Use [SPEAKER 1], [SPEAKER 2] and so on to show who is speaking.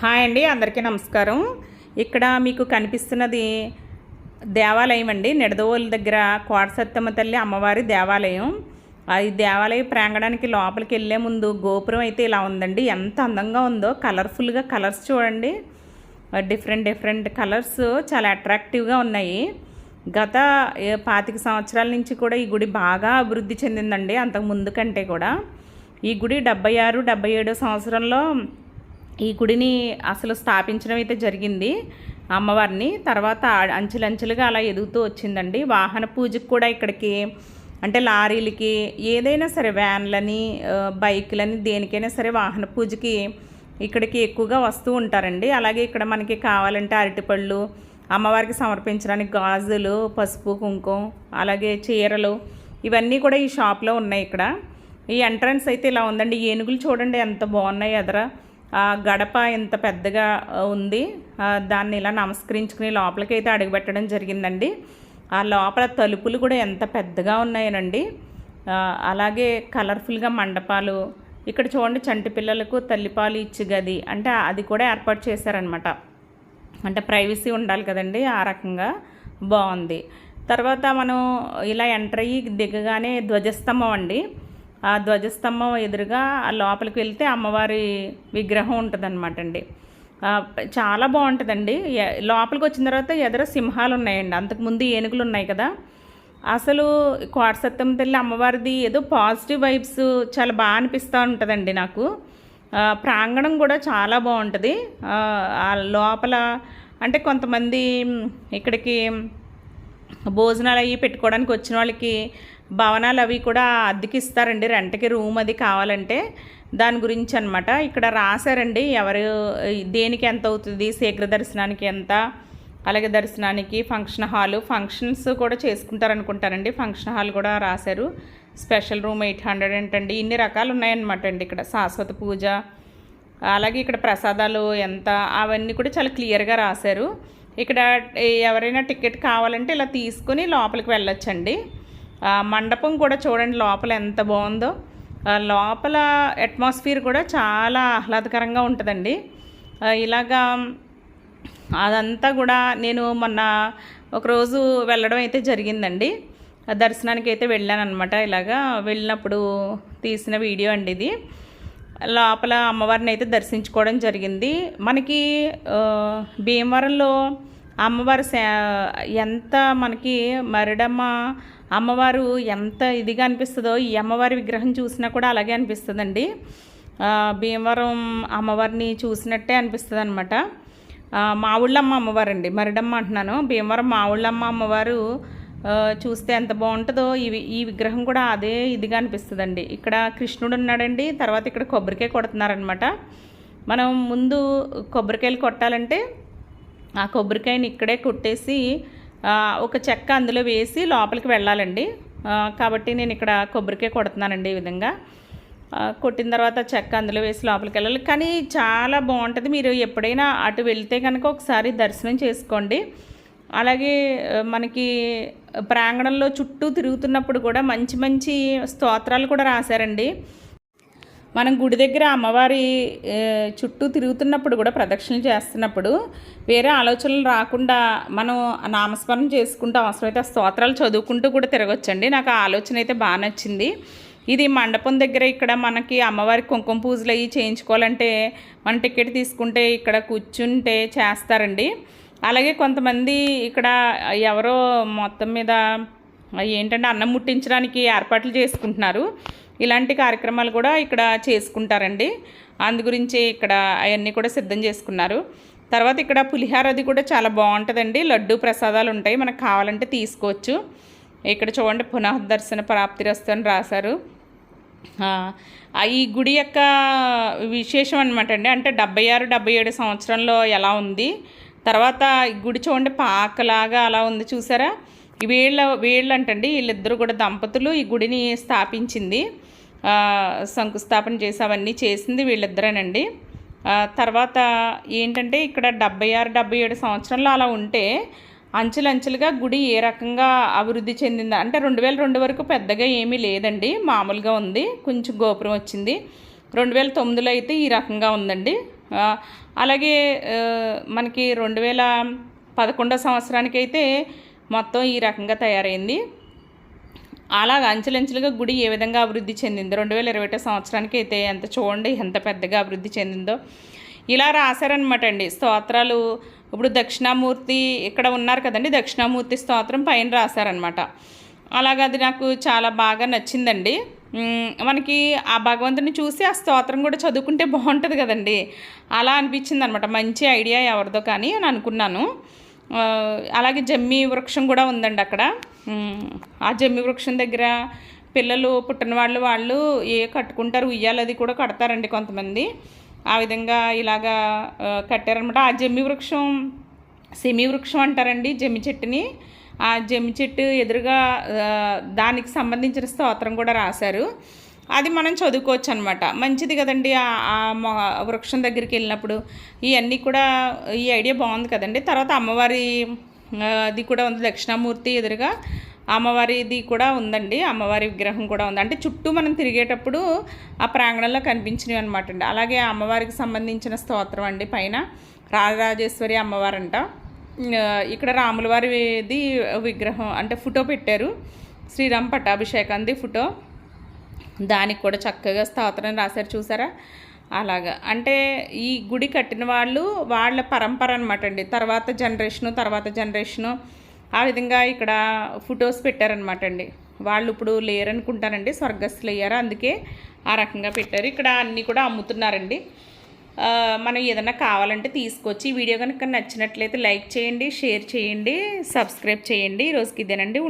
[SPEAKER 1] Hi అండి అందరికీ నమస్కారం. ఇక్కడ మీకు కనిపిస్తున్నది దేవాలయం అండి. నిడదవోలు దగ్గర కోటసత్తమ్మ తల్లి అమ్మవారి దేవాలయం. ఈ దేవాలయ ప్రాంగణానికి లోపలికి వెళ్ళే ముందు గోపురం అయితే ఇలా ఉందండి. ఎంత అందంగా ఉందో కలర్ఫుల్గా కలర్స్ చూడండి. డిఫరెంట్ డిఫరెంట్ కలర్స్ చాలా అట్రాక్టివ్గా ఉన్నాయి. గత పాతిక సంవత్సరాల నుంచి కూడా ఈ గుడి బాగా అభివృద్ధి చెందిందండి అంతకు ముందు కంటే కూడా. ఈ గుడి డెబ్బై ఆరు డెబ్బై ఏడో సంవత్సరంలో ఈ గుడిని అసలు స్థాపించడం అయితే జరిగింది అమ్మవారిని. తర్వాత ఆ- అంచెలంచెలుగా అలా ఎదుగుతూ వచ్చిందండి. వాహన పూజకు కూడా ఇక్కడికి అంటే లారీలకి ఏదైనా సరే వ్యాన్లని బైకులని దేనికైనా సరే వాహన పూజకి ఇక్కడికి ఎక్కువగా వస్తూ ఉంటారండి. అలాగే ఇక్కడ మనకి కావాలంటే అరటిపళ్ళు అమ్మవారికి సమర్పించడానికి గాజులు పసుపు కుంకుమ అలాగే చీరలు ఇవన్నీ కూడా ఈ షాప్లో ఉన్నాయి ఇక్కడ. ఈ ఎంట్రన్స్ అయితే ఇలా ఉందండి. ఏనుగులు చూడండి ఎంత బాగున్నాయి ఎదరా. గడప ఎంత పెద్దగా ఉంది. దాన్ని ఇలా నమస్కరించుకుని లోపలికి అయితే అడుగుపెట్టడం జరిగిందండి. ఆ లోపల తలుపులు కూడా ఎంత పెద్దగా ఉన్నాయనండి. అలాగే కలర్ఫుల్గా మండపాలు ఇక్కడ చూడండి చంటి పిల్లలకు తల్లిపాలు ఇచ్చి గది అంటే అది కూడా ఏర్పాటు చేశారనమాట. అంటే ప్రైవసీ ఉండాలి కదండి ఆ రకంగా బాగుంది. తర్వాత మనం ఇలా ఎంటర్ అయ్యి దిగగానే ధ్వజస్తంభం అండి. ఆ ధ్వజస్తంభం ఎదురుగా ఆ లోపలికి వెళ్తే అమ్మవారి విగ్రహం ఉంటుందన్నమాట అండి చాలా బాగుంటుందండి. లోపలికి వచ్చిన తర్వాత ఎదురు సింహాలు ఉన్నాయండి అంతకుముందు ఏనుగులు ఉన్నాయి కదా. అసలు కోటసత్తం తల్లి అమ్మవారిది ఏదో పాజిటివ్ వైబ్స్ చాలా బాగా అనిపిస్తూ ఉంటుందండి నాకు. ప్రాంగణం కూడా చాలా బాగుంటుంది. లోపల అంటే కొంతమంది ఇక్కడికి భోజనాలు అవి పెట్టుకోవడానికి వచ్చిన వాళ్ళకి భవనాలు అవి కూడా అద్దెకి ఇస్తారండి రెంట్కి రూమ్ అది కావాలంటే దాని గురించి అనమాట ఇక్కడ రాశారండి ఎవరు దేనికి ఎంత అవుతుంది శీఘ్ర దర్శనానికి ఎంత అలాగే దర్శనానికి ఫంక్షన్ హాలు ఫంక్షన్స్ కూడా చేసుకుంటారనుకుంటారండి. ఫంక్షన్ హాల్ కూడా రాశారు. స్పెషల్ రూమ్ ఎయిట్ హండ్రెడ్ ఏంటండి? ఇన్ని రకాలు ఉన్నాయన్నమాట అండి. ఇక్కడ శాశ్వత పూజ అలాగే ఇక్కడ ప్రసాదాలు ఎంత అవన్నీ కూడా చాలా క్లియర్గా రాశారు. ఇక్కడ ఎవరైనా టికెట్ కావాలంటే ఇలా తీసుకుని లోపలికి వెళ్ళొచ్చండి. మండపం కూడా చూడండి లోపల ఎంత బాగుందో. లోపల అట్మాస్ఫియర్ కూడా చాలా ఆహ్లాదకరంగా ఉంటుందండి. ఇలాగా అదంతా కూడా నేను మొన్న ఒకరోజు వెళ్ళడం అయితే జరిగిందండి. దర్శనానికి అయితే వెళ్ళాను అనమాట ఇలాగా వెళ్ళినప్పుడు తీసిన వీడియో అండి ఇది. లోపల అమ్మవారిని అయితే దర్శించుకోవడం జరిగింది. మనకి భీమవరంలో అమ్మవారి ఎంత మనకి మరిడమ్మ అమ్మవారు ఎంత ఇదిగా అనిపిస్తుందో ఈ అమ్మవారి విగ్రహం చూసినా కూడా అలాగే అనిపిస్తుందండి. భీమవరం అమ్మవారిని చూసినట్టే అనిపిస్తుంది అనమాట మావుళ్ళమ్మ అమ్మవారు అండి మరిడమ్మ అంటున్నాను. భీమవరం మావుళ్ళమ్మ అమ్మవారు చూస్తే ఎంత బాగుంటుందో ఇవి ఈ విగ్రహం కూడా అదే ఇదిగా అనిపిస్తుందండి. ఇక్కడ కృష్ణుడు ఉన్నాడండి. తర్వాత ఇక్కడ కొబ్బరికాయ కొడుతున్నారనమాట మనం ముందు కొబ్బరికాయలు కొట్టాలంటే ఆ కొబ్బరికాయని ఇక్కడే కొట్టేసి ఒక చెక్క అందులో వేసి లోపలికి వెళ్ళాలండి. కాబట్టి నేను ఇక్కడ కొబ్బరికాయ కొడుతున్నానండి ఈ విధంగా. కొట్టిన తర్వాత చెక్క అందులో వేసి లోపలికి వెళ్ళాలి. కానీ చాలా బాగుంటుంది. మీరు ఎప్పుడైనా అటు వెళ్తే కనుక ఒకసారి దర్శనం చేసుకోండి. అలాగే మనకి ప్రాంగణంలో చుట్టూ తిరుగుతున్నప్పుడు కూడా మంచి మంచి స్తోత్రాలు కూడా రాశారండి. మనం గుడి దగ్గర అమ్మవారి చుట్టూ తిరుగుతున్నప్పుడు కూడా ప్రదక్షిణలు చేస్తున్నప్పుడు వేరే ఆలోచనలు రాకుండా మనం నామస్మరణ చేసుకుంటూ అవసరమైతే ఆ స్తోత్రాలు చదువుకుంటూ కూడా తిరగొచ్చండి. నాకు ఆ ఆలోచన అయితే బాగా నచ్చింది. ఇది మండపం దగ్గర ఇక్కడ మనకి అమ్మవారి కుంకుమ పూజలు అవి చేయించుకోవాలంటే మన టికెట్ తీసుకుంటే ఇక్కడ కూర్చుంటే చేస్తారండి. అలాగే కొంతమంది ఇక్కడ ఎవరో మొత్తం మీద ఏంటంటే అన్నం ముట్టించడానికి ఏర్పాట్లు చేసుకుంటున్నారు. ఇలాంటి కార్యక్రమాలు కూడా ఇక్కడ చేసుకుంటారండి. అందు గురించి ఇక్కడ అవన్నీ కూడా సిద్ధం చేసుకున్నారు. తర్వాత ఇక్కడ పులిహార అది కూడా చాలా బాగుంటుందండి. లడ్డు ప్రసాదాలు ఉంటాయి. మనకు కావాలంటే తీసుకోవచ్చు. ఇక్కడ చూడండి పునఃదర్శన ప్రాప్తిరస్తు అని రాశారు. ఈ గుడి యొక్క విశేషం అనమాట అండి. అంటే డెబ్బై ఆరు డెబ్బై ఏడు సంవత్సరంలో ఎలా ఉంది? తర్వాత ఈ గుడి చూడండి పాకలాగా అలా ఉంది చూసారా? ఈ వీళ్ళ వీళ్ళు అంటండి వీళ్ళిద్దరూ కూడా దంపతులు ఈ గుడిని స్థాపించింది. శంకుస్థాపన చేసి అవన్నీ చేసింది వీళ్ళిద్దరేనండి. తర్వాత ఏంటంటే ఇక్కడ డెబ్బై ఆరు డెబ్బై ఏడు సంవత్సరంలో అలా ఉంటే అంచెలంచెలుగా గుడి ఏ రకంగా అభివృద్ధి చెందిందా? అంటే రెండు వేల రెండు వరకు పెద్దగా ఏమీ లేదండి. మామూలుగా ఉంది. కొంచెం గోపురం వచ్చింది. రెండు వేల తొమ్మిదిలో అయితే ఈ రకంగా ఉందండి. అలాగే మనకి రెండు వేల పదకొండో సంవత్సరానికి అయితే మొత్తం ఈ రకంగా తయారైంది. అలాగ అంచెలంచెలుగా గుడి ఏ విధంగా అభివృద్ధి చెందిందో రెండు వేల ఇరవై ఒకటో సంవత్సరానికి అయితే ఎంత చూడండి ఎంత పెద్దగా అభివృద్ధి చెందిందో. ఇలా రాశారనమాట అండి. స్తోత్రాలు ఇప్పుడు దక్షిణామూర్తి ఇక్కడ ఉన్నారు కదండి దక్షిణామూర్తి స్తోత్రం పైన రాశారనమాట అలాగ అది నాకు చాలా బాగా నచ్చిందండి. మనకి ఆ భగవంతుని చూసి ఆ స్తోత్రం కూడా చదువుకుంటే బాగుంటుంది కదండి. అలా అనిపించింది అనమాట మంచి ఐడియా ఎవరిదో కానీ అని అనుకున్నాను. అలాగే జమ్మి వృక్షం కూడా ఉందండి అక్కడ. ఆ జమ్మి వృక్షం దగ్గర పిల్లలు పుట్టిన వాళ్ళు వాళ్ళు ఏ కట్టుకుంటారు ఉయ్యాలది కూడా కడతారండి కొంతమంది. ఆ విధంగా ఇలాగా కట్టారనమాట ఆ జమ్మి వృక్షం సెమి వృక్షం అంటారండి జమ్మి చెట్టుని. ఆ జమ్మి చెట్టు ఎదురుగా దానికి సంబంధించిన స్తోత్రం కూడా రాశారు. అది మనం చదువుకోవచ్చు అనమాట మంచిది కదండి ఆ- వృక్షం దగ్గరికి వెళ్ళినప్పుడు. ఇవన్నీ కూడా ఈ ఐడియా బాగుంది కదండి. తర్వాత అమ్మవారి అది కూడా ఉంది. దక్షిణామూర్తి ఎదురుగా అమ్మవారిది కూడా ఉందండి. అమ్మవారి విగ్రహం కూడా ఉంది. అంటే చుట్టూ మనం తిరిగేటప్పుడు ఆ ప్రాంగణంలో కనిపించినవి అనమాట అండి. అలాగే అమ్మవారికి సంబంధించిన స్తోత్రం అండి పైన. రాజరాజేశ్వరి అమ్మవారంట. ఇక్కడ రాములవారిది విగ్రహం అంటే ఫోటో పెట్టారు. శ్రీరామ్ పట్టాభిషేకంది ఫోటో. దానికి కూడా చక్కగా స్తోత్రం రాశారు చూసారా? అలాగా. అంటే ఈ గుడి కట్టిన వాళ్ళు వాళ్ళ పరంపర అనమాట అండి. తర్వాత జనరేషను తర్వాత జనరేషను ఆ విధంగా ఇక్కడ ఫొటోస్ పెట్టారనమాట అండి. వాళ్ళు ఇప్పుడు లేరనుకుంటారండి స్వర్గస్థులు అయ్యారు అందుకే ఆ రకంగా పెట్టారు. ఇక్కడ అన్నీ కూడా అమ్ముతున్నారండి. మనం ఏదైనా కావాలంటే తీసుకొచ్చి వీడియో కనుక నచ్చినట్లయితే లైక్ చేయండి షేర్ చేయండి సబ్స్క్రైబ్ చేయండి. ఈ రోజుకి ఇదేనండి